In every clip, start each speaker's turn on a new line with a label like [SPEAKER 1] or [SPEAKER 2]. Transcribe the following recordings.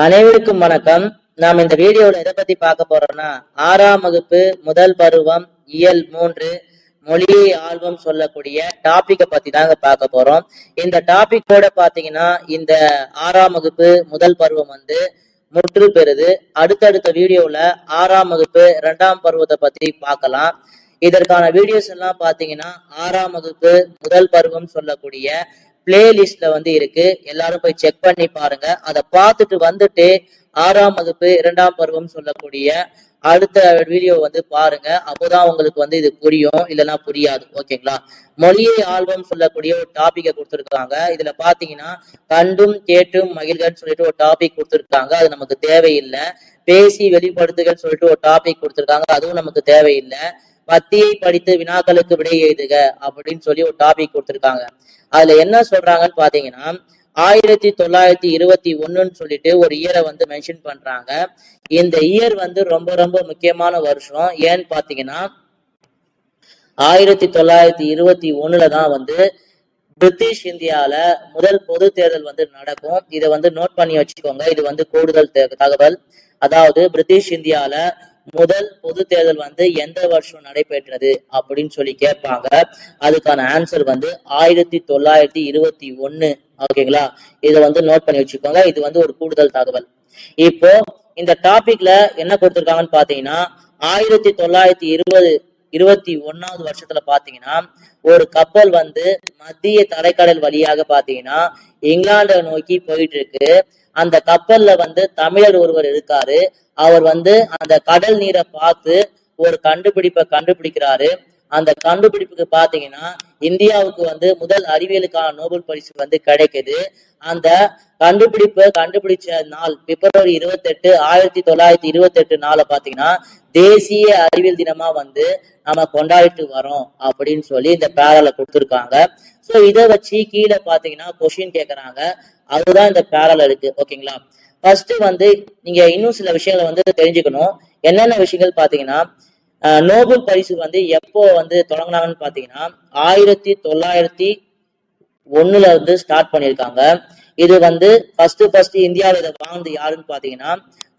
[SPEAKER 1] அனைவருக்கும் வணக்கம். நாம் இந்த வீடியோல எதை பத்தி பார்க்க போறோம்னா ஆறாம் வகுப்பு முதல் பருவம் இயல் மூன்று மொழியை ஆல்பம் சொல்லக்கூடிய டாபிக்கை பத்தி தாங்க பார்க்க போறோம். இந்த டாபிக்கோட பாத்தீங்கன்னா இந்த ஆறாம் வகுப்பு முதல் பருவம் வந்து முற்று பெறுது. அடுத்தடுத்த வீடியோல ஆறாம் வகுப்பு இரண்டாம் பருவத்தை பத்தி பார்க்கலாம். இதற்கான வீடியோஸ் எல்லாம் பாத்தீங்கன்னா ஆறாம் வகுப்பு முதல் பருவம் சொல்லக்கூடிய பிளேலிஸ்ட்ல வந்து இருக்கு. எல்லாரும் போய் செக் பண்ணி பாருங்க. அதை பார்த்துட்டு வந்துட்டு ஆறாம் வகுப்பு இரண்டாம் பருவம் சொல்லக்கூடிய அடுத்த வீடியோ வந்து பாருங்க. அப்போதான் உங்களுக்கு வந்து இது புரியும். இல்லைன்னா புரியாது. ஓகேங்களா? மொழியை ஆல்பம் சொல்லக்கூடிய ஒரு டாபிக்கை கொடுத்துருக்காங்க. இதுல பாத்தீங்கன்னா கண்டும் கேட்டும் மகிழ்கன்னு சொல்லிட்டு ஒரு டாபிக் கொடுத்துருக்காங்க. அது நமக்கு தேவையில்லை. பேசி வெளிப்படுத்துகள் சொல்லிட்டு ஒரு டாபிக் கொடுத்துருக்காங்க. அதுவும் நமக்கு தேவையில்லை. பத்தியை படித்து வினாக்களுக்கு விடை எழுதுக அப்படின்னு சொல்லி ஒரு டாபிக் கொடுத்துருக்காங்க. அதுல என்ன சொல்றாங்கன்னு பாத்தீங்கன்னா ஆயிரத்தி தொள்ளாயிரத்தி இருபத்தி ஒண்ணுன்னு சொல்லிட்டு ஒரு இயரை வந்து மென்ஷன் பண்றாங்க. இந்த இயர் வந்து ரொம்ப ரொம்ப முக்கியமான வருஷம். ஏன்னு பாத்தீங்கன்னா ஆயிரத்தி தொள்ளாயிரத்தி இருபத்தி ஒண்ணுல தான் வந்து பிரிட்டிஷ் இந்தியால முதல் பொது தேர்தல் வந்து நடக்கும். இதை வந்து நோட் பண்ணி வச்சுக்கோங்க. இது வந்து கூடுதல் தகவல். அதாவது பிரிட்டிஷ் இந்தியால முதல் பொது தேர்தல் வந்து எந்த வருஷம் நடைபெற்றது அப்படின்னு சொல்லி கேட்பாங்க. அதுக்கான ஆன்சர் வந்து ஆயிரத்தி தொள்ளாயிரத்தி இருபத்தி ஒன்னு ஓகேங்களா இதை வந்து நோட் பண்ணி வச்சுக்கோங்க. இது வந்து ஒரு கூடுதல் தகவல். இப்போ இந்த டாபிக்ல என்ன கொடுத்துருக்காங்கன்னு பாத்தீங்கன்னா ஆயிரத்தி தொள்ளாயிரத்தி இருபது இருபத்தி ஒன்னாவது வருஷத்துல பாத்தீங்கன்னா ஒரு கப்பல் வந்து மத்திய தரைக்கடல் வழியாக பாத்தீங்கன்னா இங்கிலாந்தை நோக்கி போயிட்டு இருக்கு அந்த கப்பல்ல வந்து தமிழர் ஒருவர் இருக்காரு. அவர் வந்து அந்த கடல் நீரை பார்த்து ஒரு கண்டுபிடிப்பை கண்டுபிடிக்கிறாரு. அந்த கண்டுபிடிப்புக்கு பாத்தீங்கன்னா இந்தியாவுக்கு வந்து முதல் அறிவியலுக்கான நோபல் பரிசு வந்து கிடைக்குது. அந்த கண்டுபிடிப்பு கண்டுபிடிச்ச நாள் பிப்ரவரி இருபத்தி எட்டு ஆயிரத்தி தொள்ளாயிரத்தி இருபத்தி எட்டு நாளை பாத்தீங்கன்னா தேசிய அறிவியல் தினமா வந்து நம்ம கொண்டாடிட்டு வரோம் அப்படின்னு சொல்லி இந்த பேரல கொடுத்துருக்காங்க. சோ இதை வச்சு கீழே பாத்தீங்கன்னா கொஷின் கேக்குறாங்க. அதுதான் இந்த பேரல இருக்கு. ஓகேங்களா ஃபர்ஸ்ட் வந்து நீங்க இன்னும் சில விஷயங்களை வந்து தெரிஞ்சுக்கணும். என்னென்ன விஷயங்கள் பாத்தீங்கன்னா நோபல் பரிசு வந்து எப்போ வந்து தொடங்கினாங்கன்னு பாத்தீங்கன்னா ஆயிரத்தி தொள்ளாயிரத்தி ஒண்ணுல வந்து ஸ்டார்ட் பண்ணியிருக்காங்க. இது வந்து ஃபர்ஸ்ட் ஃபர்ஸ்ட் இந்தியாவில் இதை வாங்கினது யாருன்னு பாத்தீங்கன்னா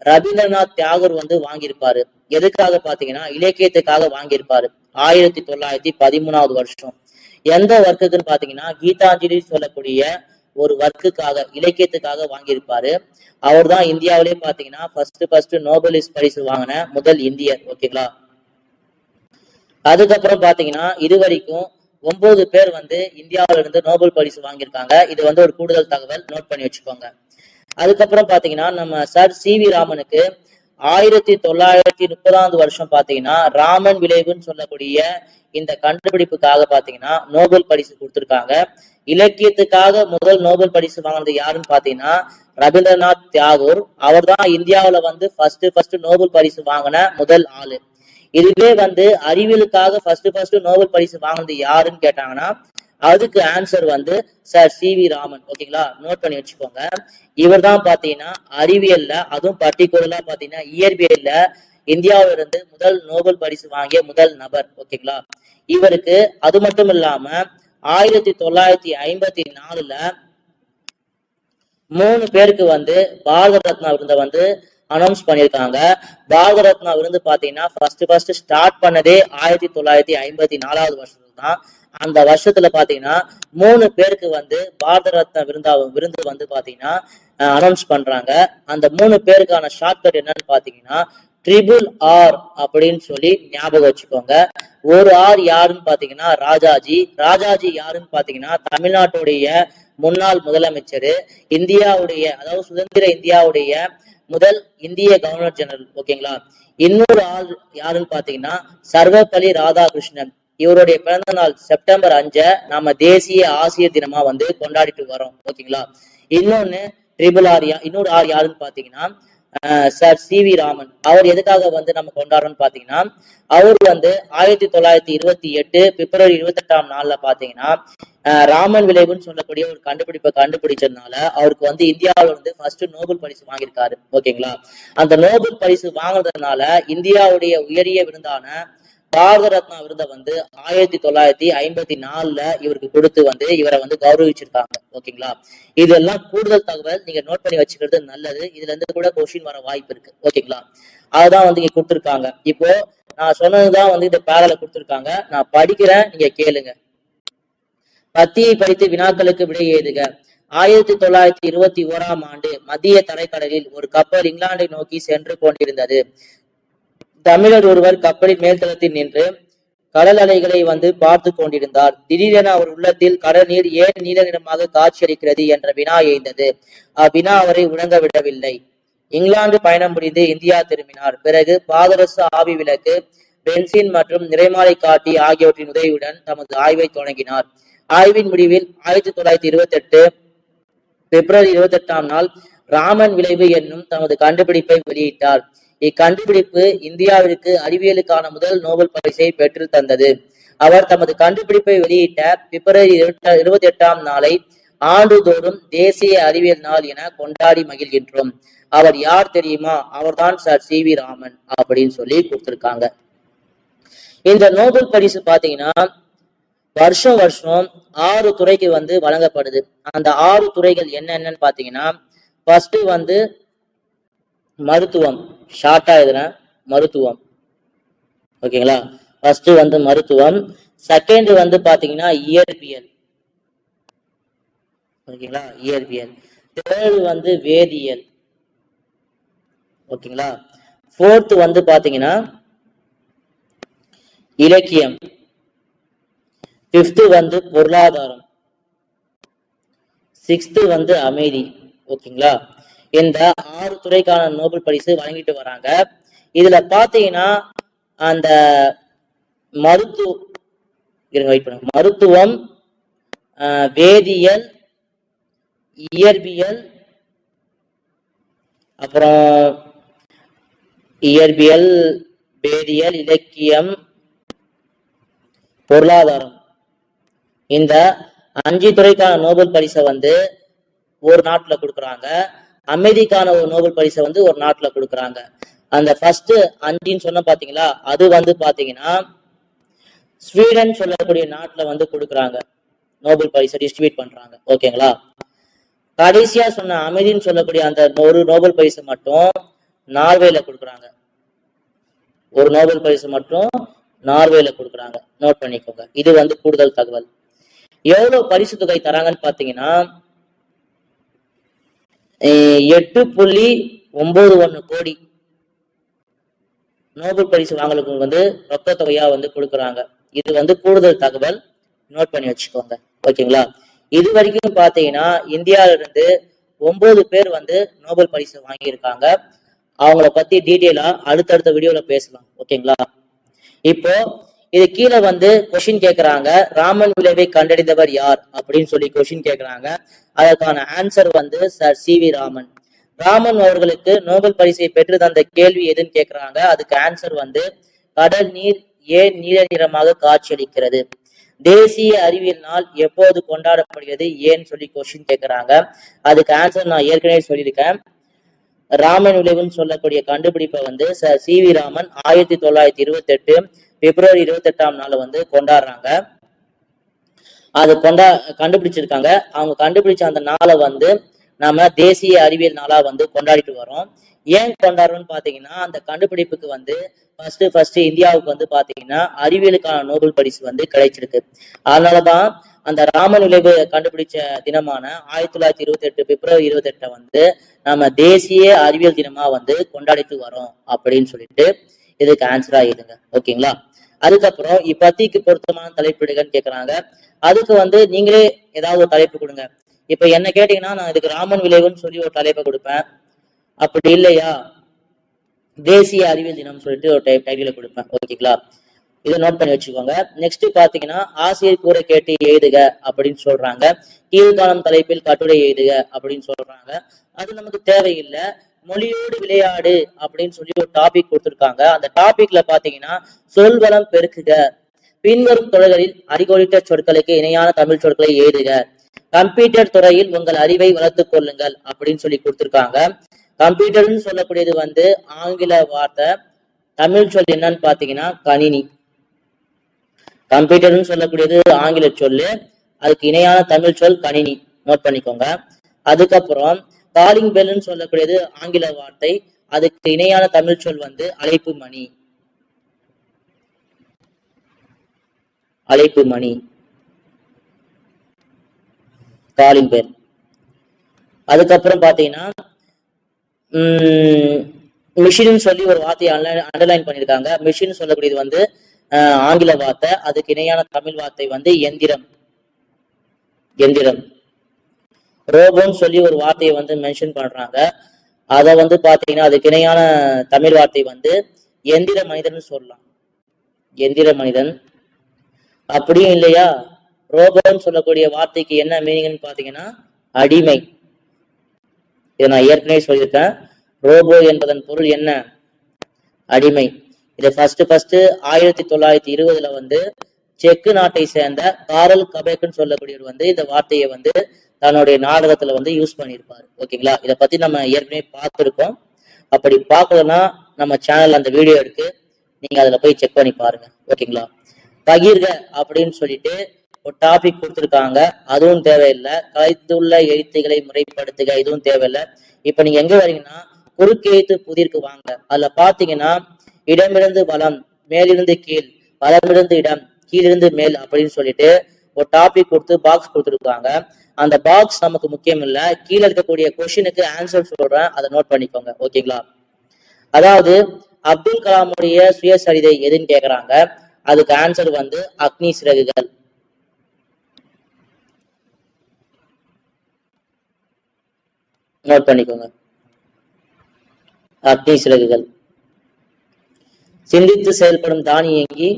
[SPEAKER 1] ரவீந்திரநாத் தியாகர் வந்து வாங்கியிருப்பாரு. எதுக்காக பாத்தீங்கன்னா இலக்கியத்துக்காக வாங்கியிருப்பாரு. ஆயிரத்தி தொள்ளாயிரத்தி பதிமூணாவது வருஷம். எந்த ஒர்க்குக்குன்னு பாத்தீங்கன்னா கீதாஞ்சலி சொல்லக்கூடிய ஒரு வர்க்குக்காக இலக்கியத்துக்காக வாங்கியிருப்பாரு. அவர் தான் இந்தியாவிலே பாத்தீங்கன்னா ஃபர்ஸ்ட் ஃபர்ஸ்ட் நோபலிஸ் பரிசு வாங்கின முதல் இந்தியர் ஓகேங்களா? அதுக்கப்புறம் பாத்தீங்கன்னா இது வரைக்கும் ஒன்பது பேர் வந்து இந்தியாவில இருந்து நோபல் பரிசு வாங்கியிருக்காங்க. இது வந்து ஒரு கூடுதல் தகவல் நோட் பண்ணி வச்சுக்கோங்க. அதுக்கப்புறம் பாத்தீங்கன்னா நம்ம சார் சி வி ராமனுக்கு ஆயிரத்தி தொள்ளாயிரத்தி முப்பதாவது வருஷம் பாத்தீங்கன்னா ராமன் விளைவுன்னு சொல்லக்கூடிய இந்த கண்டுபிடிப்புக்காக பாத்தீங்கன்னா நோபல் பரிசு கொடுத்திருக்காங்க. இலக்கியத்துக்காக முதல் நோபல் பரிசு வாங்கினது யாருன்னு பாத்தீங்கன்னா ரவீந்திரநாத் தியாகூர் அவர் தான் இந்தியாவில வந்து ஃபர்ஸ்ட் ஃபர்ஸ்ட் நோபல் பரிசு வாங்கின முதல் ஆளு. இதுவே வந்து அறிவியலுக்காக ஃபர்ஸ்ட் ஃபர்ஸ்ட் நோபல் பரிசு வாங்கினது யாருன்னு கேட்டாங்கன்னா அதுக்கு ஆன்சர் வந்து சார் சி வி ராமன். ஓகேங்களா? நோட் பண்ணி வச்சுக்கோங்க. இவர் தான் பாத்தீங்கன்னா அறிவியல்ல அதுவும் பர்டிகுலரா பாத்தீங்கன்னா இயற்பியல்ல இந்தியாவில இருந்து முதல் நோபல் பரிசு வாங்கிய முதல் நபர். ஓகேங்களா? இவருக்கு அது மட்டும் இல்லாம ஆயிரத்தி தொள்ளாயிரத்தி ஐம்பத்தி நாலுல மூணு பேருக்கு வந்து பாரத ரத்னா விருந்த வந்து அனௌன்ஸ் பண்ணியிருக்காங்க. பாரத ரத்னா விருந்து பார்த்தீங்கன்னா ஃபர்ஸ்ட் ஃபர்ஸ்ட் ஸ்டார்ட் பண்ணதே ஆயிரத்தி தொள்ளாயிரத்தி ஐம்பத்தி நாலாவது வருஷத்துல தான் அந்த வருஷத்துல பாத்தீங்கன்னா மூணு பேருக்கு வந்து பாரத ரத்னா விருந்தா விருந்து வந்து பாத்தீங்கன்னா அனௌன்ஸ் பண்றாங்க. அந்த மூணு பேருக்கான ஷார்ட்கட் என்னன்னு பாத்தீங்கன்னா ட்ரிபிள் ஆர் அப்படின்னு சொல்லி ஞாபகம் வச்சுக்கோங்க. ஒரு ஆர் யாருன்னு பாத்தீங்கன்னா ராஜாஜி. ராஜாஜி யாருன்னு பாத்தீங்கன்னா தமிழ்நாட்டுடைய முன்னாள் முதலமைச்சர். இந்தியாவுடைய அதாவது சுதந்திர இந்தியாவுடைய முதல் இந்திய கவர்னர் ஜெனரல் ஓகேங்களா இன்னொரு ஆள் யாருன்னு பாத்தீங்கன்னா சர்வப்பள்ளி ராதாகிருஷ்ணன். இவருடைய பிறந்த நாள் செப்டம்பர் அஞ்ச நாம தேசிய ஆசிரியர் தினமா வந்து கொண்டாடிட்டு வரோம் ஓகேங்களா இன்னொன்னு ட்ரிபிள் ஆர் இன்னொரு ஆர் யாருன்னு பாத்தீங்கன்னா சார் சி வி ராமன். அவர் எதுக்காக வந்து நம்ம கொண்டாடுறோம்னு பாத்தீங்கன்னா அவர் வந்து ஆயிரத்தி தொள்ளாயிரத்தி இருபத்தி எட்டு பிப்ரவரி இருபத்தி எட்டாம் நாள்ல பாத்தீங்கன்னா ராமன் விளைவுன்னு சொல்லக்கூடிய ஒரு கண்டுபிடிப்பை கண்டுபிடிச்சதுனால அவருக்கு வந்து இந்தியாவில வந்து ஃபர்ஸ்ட் நோபல் பரிசு வாங்கியிருக்காரு. ஓகேங்களா? அந்த நோபல் பரிசு வாங்குறதுனால இந்தியாவுடைய உயரிய விருந்தான பாரத ரத்னா விருதை வந்து ஆயிரத்தி தொள்ளாயிரத்தி ஐம்பத்தி நாலுல இவருக்கு கொடுத்து வந்து இவரை வந்து கௌரவிச்சிருக்காங்க. ஓகேங்களா? இதெல்லாம் கூடுதல் தகவல் நீங்க நோட் பண்ணி வச்சுக்கிறது நல்லது. இதுல இருந்து கூட கொஸ்டின் வர வாய்ப்பு இருக்கு. ஓகேங்களா? அதுதான் வந்து இங்க கொடுத்துருக்காங்க. இப்போ நான் சொன்னதுதான் வந்து இந்த பேரல கொடுத்துருக்காங்க. நான் படிக்கிறேன் நீங்க கேளுங்க. பத்தியை படித்து வினாக்களுக்கு விடை எழுதுக. ஆயிரத்தி தொள்ளாயிரத்தி இருபத்தி ஓராம் ஆண்டு மத்திய தரைக்கடலில் ஒரு கப்பல் இங்கிலாந்தை நோக்கி சென்று கொண்டிருந்தது. தமிழர் ஒருவர் கப்பலின் மேல்தளத்தில் நின்று கடல் அலைகளை வந்து பார்த்து கொண்டிருந்தார். திடீரென அவர் உள்ளத்தில் கடல் நீர் ஏன் நீல நிறமாக காட்சியளிக்கிறது என்ற வினா எய்ந்தது அவ்வினா அவரை உணங்க விடவில்லை. இங்கிலாந்து பயணம் முடிந்து இந்தியா திரும்பினார். பிறகு பாதரச ஆவி விளக்கு பென்சின் மற்றும் நிறைமாலை காட்டி ஆகியவற்றின் உதவியுடன் தமது ஆய்வை தொடங்கினார். ஆய்வின் முடிவில் ஆயிரத்தி தொள்ளாயிரத்தி இருபத்தி எட்டு பிப்ரவரி இருபத்தி எட்டாம் நாள் ராமன் விளைவு என்னும் தமது கண்டுபிடிப்பை வெளியிட்டார். இக்கண்டுபிடிப்பு இந்தியாவிற்கு அறிவியலுக்கான முதல் நோபல் பரிசை பெற்று தந்தது. அவர் தமது கண்டுபிடிப்பை வெளியிட்ட பிப்ரவரி இருபத்தி எட்டாம் நாளை ஆண்டுதோறும் தேசிய அறிவியல் நாள் என கொண்டாடி மகிழ்கின்றோம். அவர் யார் தெரியுமா? அவர்தான் சார் சி வி ராமன் அப்படின்னு சொல்லி கொடுத்திருக்காங்க. இந்த நோபல் பரிசு பாத்தீங்கன்னா வருஷம் வருஷம் ஆறு துறைக்கு வந்து வழங்கப்படுது. அந்த ஆறு துறைகள் என்னென்னன்னு பாத்தீங்கன்னா ஃபர்ஸ்ட் வந்து மருத்துவம். ஷார்ட்டா எழுதுறேன் மருத்துவம். ஓகேங்களா? ஃபர்ஸ்ட் வந்து மருத்துவம். செகண்ட் வந்து பாத்தீங்கன்னா இயற்பியல். ஓகேங்களா? இயற்பியல். தேர்டு வந்து வேதியியல். ஓகேங்களா? ஃபோர்த் வந்து பாத்தீங்கன்னா இலக்கியம். ஃபிஃப்த் வந்து பொருளாதாரம். சிக்ஸ்த் வந்து அமைதி. ஓகேங்களா? இந்த ஆறு துறைக்கான நோபல் பரிசு வழங்கிட்டு வராங்க. இதுல பாத்தீங்கன்னா அந்த மருத்துவ மருத்துவம் வேதியியல் இயற்பியல் அப்புறம் இயற்பியல் வேதியியல் இலக்கியம் பொருளாதாரம். இந்த அஞ்சு துறைக்கான நோபல் பரிசை வந்து ஒரு நாட்டில் கொடுக்குறாங்க. அமைதிக்கான ஒரு நோபல் பரிசை வந்து ஒரு நாட்டுல கொடுக்குறாங்க. அந்த ஃபர்ஸ்ட் அஞ்சுன்னு சொன்ன பாத்தீங்களா? அது வந்து பாத்தீங்கன்னா ஸ்வீடன் சொல்லக்கூடிய நாட்டுல வந்து கொடுக்குறாங்க. நோபல் பரிசை டிஸ்ட்ரிபியூட் பண்றாங்க. ஓகேங்களா? கடைசியா சொன்ன அமைதின்னு சொல்லக்கூடிய அந்த ஒரு நோபல் பரிசு மட்டும் நார்வேல கொடுக்குறாங்க. ஒரு நோபல் பரிசு மட்டும் நார்வேல கொடுக்குறாங்க. நோட் பண்ணிக்கோங்க. இது வந்து கூடுதல் தகவல். எவ்வளவு பரிசு தொகை தராங்கன்னு பாத்தீங்கன்னா எட்டு புள்ளி ஒன்பது ஒன்று கோடி. நோபல் பரிசு வாங்கலுக்கு வந்து ரொக்க தொகையா வந்து கொடுக்குறாங்க. இது வந்து கூடுதல் தகவல். நோட் பண்ணி வச்சுக்கோங்க. ஓகேங்களா? இது வரைக்கும் பார்த்தீங்கன்னா இந்தியால இருந்து ஒன்பது பேர் வந்து நோபல் பரிசு வாங்கியிருக்காங்க. அவங்கள பத்தி டீட்டெயிலா அடுத்தடுத்த வீடியோல பேசலாம். ஓகேங்களா? இப்போ இது கீழே வந்து கொஷின் கேட்கறாங்க ராமன் விளைவை கண்டறிந்தவர் யார்? அப்படின்னு சொல்லி கொஷின் கேட்கறாங்க அதற்கான ஆன்சர் வந்து sir C V Raman. Raman அவர்களுக்கு நோபல் பரிசை பெற்று தந்த கேள்வி எதுன்னு கேட்கறாங்க அதுக்கு ஆன்சர் வந்து கடல் நீர் ஏன் நீல நிறமாக காட்சியளிக்கிறது? தேசிய அறிவியல் நாள் எப்போது கொண்டாடப்படுகிறது? ஏன்னு சொல்லி கொஸ்டின் கேக்குறாங்க. அதுக்கு ஆன்சர் நான் ஏற்கனவே சொல்லியிருக்கேன். ராமன் விளைவுன்னு சொல்லக்கூடிய கண்டுபிடிப்பை வந்து சார் சி வி ராமன் ஆயிரத்தி தொள்ளாயிரத்தி இருபத்தி எட்டு பிப்ரவரி இருபத்தி எட்டாம் நாள் வந்து கொண்டாடுறாங்க. அது கொண்டா கண்டுபிடிச்சிருக்காங்க. அவங்க கண்டுபிடிச்ச அந்த நாளை வந்து நாம தேசிய அறிவியல் நாளா வந்து கொண்டாடிட்டு வரோம் ஏன் கொண்டாடுறோம்னு பாத்தீங்கன்னா அந்த கண்டுபிடிப்புக்கு வந்து ஃபர்ஸ்ட் ஃபர்ஸ்ட் இந்தியாவுக்கு வந்து பாத்தீங்கன்னா அறிவியலுக்கான நோபல் பரிசு வந்து கிடைச்சிருக்கு. அதனாலதான் அந்த ராமன் நுழைவு கண்டுபிடிச்ச தினமான ஆயிரத்தி தொள்ளாயிரத்தி இருபத்தி எட்டு பிப்ரவரி இருபத்தி எட்டை வந்து நம்ம தேசிய அறிவியல் தினமா வந்து கொண்டாடிட்டு வரோம் அப்படின்னு சொல்லிட்டு இதுக்கு ஆன்சரா எழுதுங்க ஓகேங்களா அதுக்கப்புறம் இப்பத்திக்கு பொருத்தமான தலைப்பிடுகன்னு கேட்கறாங்க அதுக்கு வந்து நீங்களே ஏதாவது ஒரு தலைப்பு கொடுங்க. இப்ப என்ன கேட்டீங்கன்னா நான் இதுக்கு ராமன் விளைவுன்னு சொல்லி ஒரு தலைப்பை கொடுப்பேன். அப்படி இல்லையா? தேசிய அறிவியல் தினம் சொல்லிட்டு ஒரு டைப் டைட்டில கொடுப்பேன். ஓகேங்களா இதை நோட் பண்ணி வச்சுக்கோங்க. நெக்ஸ்ட் பாத்தீங்கன்னா ஆசிரியர் கூற கேட்டு எழுதுக அப்படின்னு சொல்றாங்க. கீழ்காலம் தலைப்பில் கட்டுரை எழுதுக அப்படின்னு சொல்றாங்க. அது நமக்கு தேவையில்லை. மொழியோடு விளையாடு அப்படின்னு சொல்லி ஒரு டாபிக் கொடுத்துருக்காங்க. அந்த டாபிக்ல பாத்தீங்கன்னா சொல்வளம் பெருக்குக. பின்வரும் தொழில்களில் அறிகோடிட்ட சொற்களுக்கு இணையான தமிழ் சொற்களை எழுதுக கம்ப்யூட்டர் துறையில் உங்கள் அறிவை வளர்த்துக் கொள்ளுங்கள் அப்படின்னு சொல்லி கொடுத்துருக்காங்க. கம்ப்யூட்டர்னு சொல்லக்கூடியது வந்து ஆங்கில வார்த்தை. தமிழ் சொல் என்னன்னு பாத்தீங்கன்னா கணினி. கம்ப்யூட்டர்னு சொல்லக்கூடியது ஆங்கில சொல்லு. அதுக்கு இணையான தமிழ் சொல் கணினி. நோட் பண்ணிக்கோங்க. அதுக்கப்புறம் காலிங் பெல்னு சொல்லக்கூடியது ஆங்கில வார்த்தை. அதுக்கு இணையான தமிழ் சொல் வந்து அழைப்பு மணி. அழைப்பு மணி. காலிங் பெல் அதுக்கப்புறம் பாத்தீங்கன்னா மிஷின் சொல்லி ஒரு வார்த்தையை அண்டர்லைன் பண்ணியிருக்காங்க. மிஷின் சொல்லக்கூடியது வந்து ஆங்கில வார்த்தை. அதுக்கு இணையான தமிழ் வார்த்தை வந்து எந்திரம். எந்திரம். ரோபோன்னு சொல்லி ஒரு வார்த்தையை வந்து மென்ஷன் பண்றாங்க. அதை வந்து பாத்தீங்கன்னா அதுக்கு இணையான தமிழ் வார்த்தை வந்து எந்திர மனிதன் சொல்லலாம். எந்திர மனிதன். அப்படியும் இல்லையா? ரோபோன்னு சொல்லக்கூடிய வார்த்தைக்கு என்ன மீனிங்னு பாத்தீங்கன்னா அடிமை. இதை நான் ஏற்கனவே சொல்லியிருக்கேன். ரோபோ என்பதன் பொருள் என்ன? அடிமை. இதை ஃபர்ஸ்ட் ஃபர்ஸ்ட் ஆயிரத்தி தொள்ளாயிரத்தி இருபதுல வந்து செக்கு நாட்டை சேர்ந்த காரல் கபேக்குன்னு சொல்லக்கூடியவர் வந்து இந்த வார்த்தையை வந்து தன்னுடைய நாடகத்துல வந்து யூஸ் பண்ணியிருப்பாரு. ஓகேங்களா? இதை பத்தி நம்ம ஏற்கனவே பார்த்துருக்கோம். அப்படி பார்க்கலன்னா நம்ம சேனல்ல அந்த வீடியோ இருக்கு. நீங்க அதுல போய் செக் பண்ணி பாருங்க. ஓகேங்களா? பகிர்க அப்படின்னு சொல்லிட்டு ஒரு டாபிக் கொடுத்துருக்காங்க. அதுவும் தேவையில்லை. கலைத்துள்ள எழுத்துக்களை முறைப்படுத்துக. இதுவும் தேவையில்லை. இப்ப நீங்க எங்க வரீங்கன்னா குறுக்கெழுத்து புதிர்க்கு வாங்க. அதுல பாத்தீங்கன்னா இடமிருந்து வளம் மேலிருந்து கீழ் வளமிருந்து இடம் கீழிருந்து மேல் அப்படின்னு சொல்லிட்டு ஒரு டாபிக் கொடுத்து பாக்ஸ் கொடுத்துருக்காங்க. அந்த பாக்ஸ் நமக்கு முக்கியம் இல்லை. கீழே இருக்கக்கூடிய கொஷினுக்கு ஆன்சர் சொல்றேன். அதை நோட் பண்ணிக்கோங்க. ஓகேங்களா அதாவது அப்துல் கலாமுடைய சுயசரிதை எதுன்னு கேக்குறாங்க. அதுக்கு ஆன்சர் வந்து அக்னி சிறகுகள். நோட் பண்ணிக்கோங்க. அக்னி சிறகுகள். சிந்தித்து செயல்படும் தானியங்கி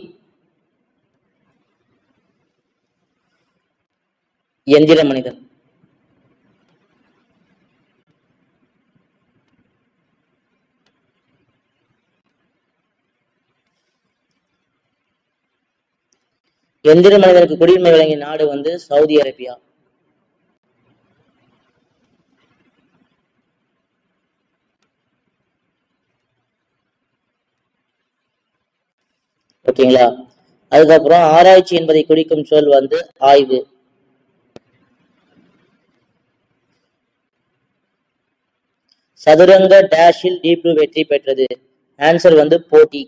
[SPEAKER 1] எந்திர மனிதன். எந்திர மனிதனுக்கு குடியுரிமை வழங்கிய நாடு வந்து சவுதி அரேபியா. ஓகேங்களா? அதுக்கப்புறம் ஆராய்ச்சி என்பதை குறிக்கும் சொல் வந்து ஆய்வு. சதுரங்க டேஷில் டீப் ப்ளூ வெற்றி பெற்றது. ஆன்சர் வந்து போட்டி.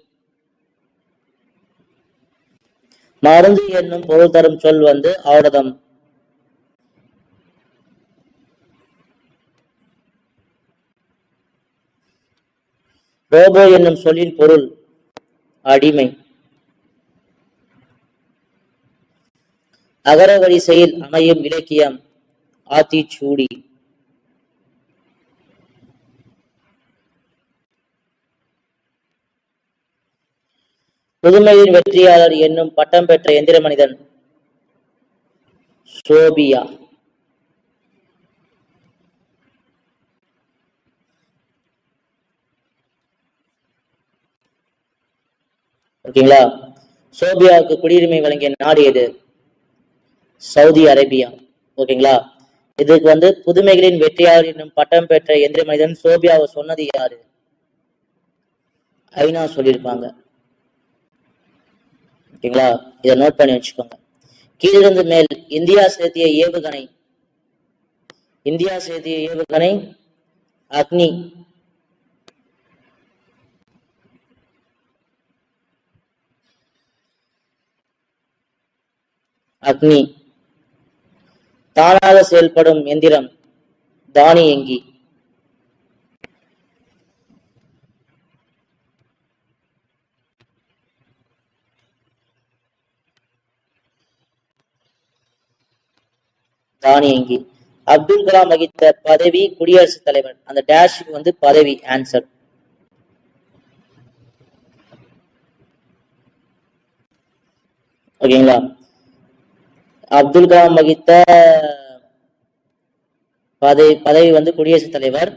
[SPEAKER 1] மருந்து என்னும் பொருள் தரும் சொல் வந்து ஆடதம் ரோபோ என்னும் சொல்லின் பொருள் அடிமை. அகர வரிசையில் அமையும் இலக்கியம் ஆத்திச்சூடி. புதுமையின் வெற்றியாளர் என்னும் பட்டம் பெற்ற எந்திர மனிதன் சோபியா. ஓகேங்களா? சோபியாவுக்கு குடியுரிமை வழங்கிய நாடு எது? Saudi Arabia. ஓகேங்களா? இதுக்கு வந்து புதுமைகளின் வெற்றியாளர் என்னும் பட்டம் பெற்ற எந்திர மனிதன் சோபியாவை சொன்னது யாரு? ஐநா சொல்லியிருப்பாங்க. ஓகேங்களா? இதை நோட் பண்ணி வச்சுக்கோங்க. கீழிருந்து மேல் இந்தியா செலுத்திய ஏவுகணை. இந்தியா செலுத்திய ஏவுகணை அக்னி. அக்னி. தானாக செயல்படும் எந்திரம் தானியங்கி. தானியங்கி. அப்துல் கலாம் வகித்த பதவி குடியரசுத் தலைவர். அந்த டேஷுக்கு வந்து பதவி ஆன்சர் ஓகேங்களா அப்துல் கலாம் வகித்த பதவி பதவி வந்து குடியரசுத் தலைவர்.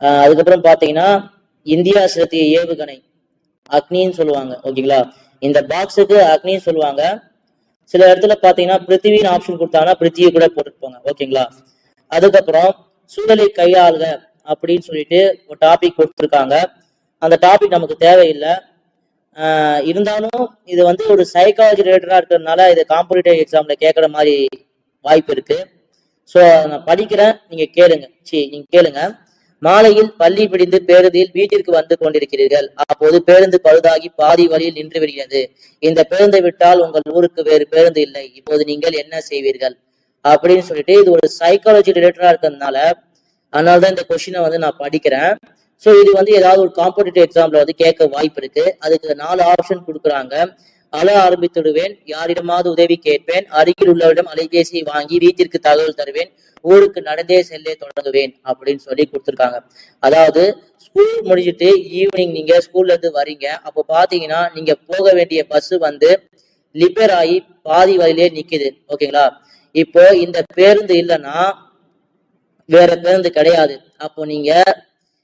[SPEAKER 1] ஆஹ் அதுக்கப்புறம் பாத்தீங்கன்னா இந்தியா செலுத்திய ஏவுகணை அக்னின்னு சொல்லுவாங்க. ஓகேங்களா இந்த பாக்ஸுக்கு அக்னின்னு சொல்லுவாங்க. சில இடத்துல பாத்தீங்கன்னா பிருத்திவின்னு ஆப்ஷன் கொடுத்தாங்கன்னா பிருத்தியை கூட போட்டுருப்பாங்க ஓகேங்களா அதுக்கப்புறம் சூழலை கையாளுக அப்படின்னு சொல்லிட்டு ஒரு டாபிக் கொடுத்துருக்காங்க. அந்த டாபிக் நமக்கு தேவையில்லை. இருந்தாலும் இது வந்து ஒரு சைக்காலஜி ரிலேட்டடா இருக்கிறதுனால இது காம்படிட்டிவ் எக்ஸாம்ல கேட்கற மாதிரி வாய்ப்பு இருக்கு. ஸோ நான் படிக்கிறேன். நீங்க கேளுங்க. சி நீங்க கேளுங்க. மாலையில் பள்ளி பிடிந்து பேருந்தில் வீட்டிற்கு வந்து கொண்டிருக்கிறீர்கள். அப்போது பேருந்து பழுதாகி பாதி வழியில் நின்று விடுகிறது. இந்த பேருந்தை விட்டால் உங்கள் ஊருக்கு வேறு பேருந்து இல்லை. இப்போது நீங்கள் என்ன செய்வீர்கள்? அப்படின்னு சொல்லிட்டு இது ஒரு சைக்காலஜி ரிலேட்டடா இருக்கிறதுனால அதனால தான் இந்த கொஸ்டினை வந்து நான் படிக்கிறேன். ஸோ இது வந்து ஏதாவது ஒரு காம்படிட்டிவ் எக்ஸாம்ல வந்து கேட்க வாய்ப்பு இருக்கு. அதுக்கு நாலு ஆப்ஷன் கொடுக்குறாங்க. அழ ஆரம்பித்துடுவேன் யாரிடமாவது உதவி கேட்பேன். அருகில் உள்ளவரிடம் அலைபேசியை வாங்கி வீட்டிற்கு தகவல் தருவேன். ஊருக்கு நடந்தே செல்ல தொடங்குவேன் அப்படின்னு சொல்லி கொடுத்துருக்காங்க. அதாவது ஸ்கூல் முடிஞ்சிட்டு ஈவினிங் நீங்க ஸ்கூல்ல இருந்து வரீங்க. அப்போ பாத்தீங்கன்னா நீங்க போக வேண்டிய பஸ் வந்து லிப்பேர் ஆகி பாதி வழியிலே நிக்குது. ஓகேங்களா? இப்போ இந்த பேருந்து இல்லைன்னா வேற பேருந்து கிடையாது. அப்போ நீங்க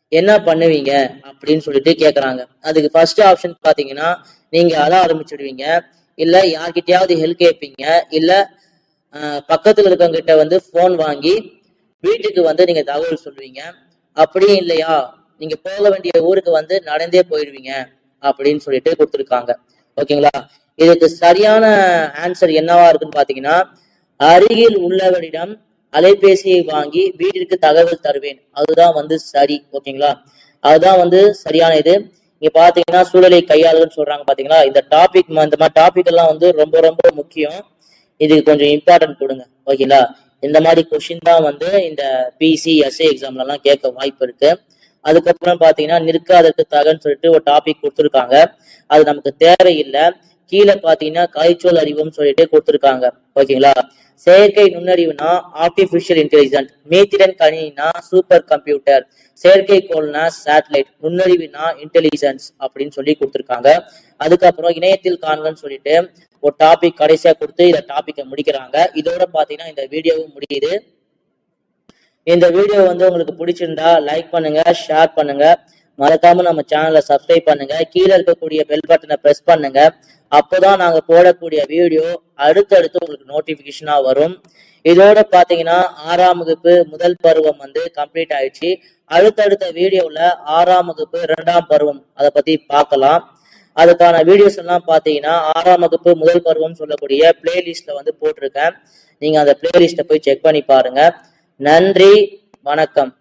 [SPEAKER 1] என்ன பண்ணுவீங்க அப்படின்னு சொல்லிட்டு கேக்குறாங்க. அதுக்கு ஃபர்ஸ்ட் ஆப்ஷன் பாத்தீங்கன்னா நீங்க அழ ஆரம்பிச்சிடுவீங்க. இல்ல யார்கிட்டயாவது ஹெல்ப் கேட்பீங்க இல்ல பக்கத்துல இருக்கவங்க கிட்ட வந்து போன் வாங்கி வீட்டுக்கு வந்து நீங்க தகவல் சொல்லுவீங்க. அப்படியும் இல்லையா? நீங்க போக வேண்டிய ஊருக்கு வந்து நடந்தே போயிடுவீங்க அப்படின்னு சொல்லிட்டு கொடுத்துருக்காங்க. ஓகேங்களா? இதுக்கு சரியான ஆன்சர் என்னவா இருக்குன்னு பாத்தீங்கன்னா அருகில் உள்ளவரிடம் அலைபேசியை வாங்கி வீட்டிற்கு தகவல் தருவேன். அதுதான் வந்து சரி. ஓகேங்களா? அதுதான் வந்து சரியான இது. இங்க பாத்தீங்கன்னா சூழலை கையாளுன்னு சொல்றாங்க பாத்தீங்களா? இந்த டாபிக் இந்த மாதிரி டாபிக் எல்லாம் வந்து ரொம்ப ரொம்ப முக்கியம். இதுக்கு கொஞ்சம் இம்பார்ட்டன்ட் கொடுங்க. ஓகேங்களா இந்த மாதிரி கொஷின் தான் வந்து இந்த பிசி எஸ்ஏ எக்ஸாம்ல எல்லாம் கேட்க வாய்ப்பு இருக்கு. அதுக்கப்புறம் பாத்தீங்கன்னா நிற்காதற்கு தகன்னு சொல்லிட்டு ஒரு டாபிக் கொடுத்துருக்காங்க. அது நமக்கு தேவையில்லை. கீழே பாத்தீங்கன்னா காய்ச்சல் அறிவுன்னு சொல்லிட்டு கொடுத்துருக்காங்க. ஓகேங்களா செயற்கை நுண்ணறிவுனா ஆர்டிபிஷியல் இன்டெலிஜென்ட் மீத்திரன் கணினா சூப்பர் கம்ப்யூட்டர் செயற்கைக்கோள்னா சேட்டலைட் நுண்ணறிவுனா இன்டெலிஜென்ஸ் அப்படின்னு சொல்லி கொடுத்துருக்காங்க. அதுக்கப்புறம் இணையத்தில் காண்கன்னு சொல்லிட்டு ஒரு டாபிக் கடைசியா கொடுத்து இந்த டாபிக்கை முடிக்கிறாங்க. இதோட பாத்தீங்கன்னா இந்த வீடியோவும் முடியுது. இந்த வீடியோ வந்து உங்களுக்கு பிடிச்சிருந்தா லைக் பண்ணுங்க ஷேர் பண்ணுங்க. மறக்காம நம்ம சேனலை சப்ஸ்கிரைப் பண்ணுங்க. கீழே இருக்கக்கூடிய பெல் பட்டனை ப்ரெஸ் பண்ணுங்க. அப்போதான் நாங்க போடக்கூடிய வீடியோ அடுத்தடுத்து உங்களுக்கு நோட்டிபிகேஷனா வரும். இதோட பாத்தீங்கன்னா ஆறாம் வகுப்பு முதல் பருவம் வந்து கம்ப்ளீட் ஆயிடுச்சு. அடுத்தடுத்த வீடியோல ஆறாம் வகுப்பு இரண்டாம் பருவம் அதை பத்தி பார்க்கலாம். அதுக்கான வீடியோஸ் எல்லாம் பாத்தீங்கன்னா ஆறாம் வகுப்பு முதல் பருவம் சொல்லக்கூடிய பிளேலிஸ்ட்ல வந்து போட்டிருக்கேன். நீங்க அந்த பிளேலிஸ்ட்டை போய் செக் பண்ணி பாருங்க. நன்றி வணக்கம்.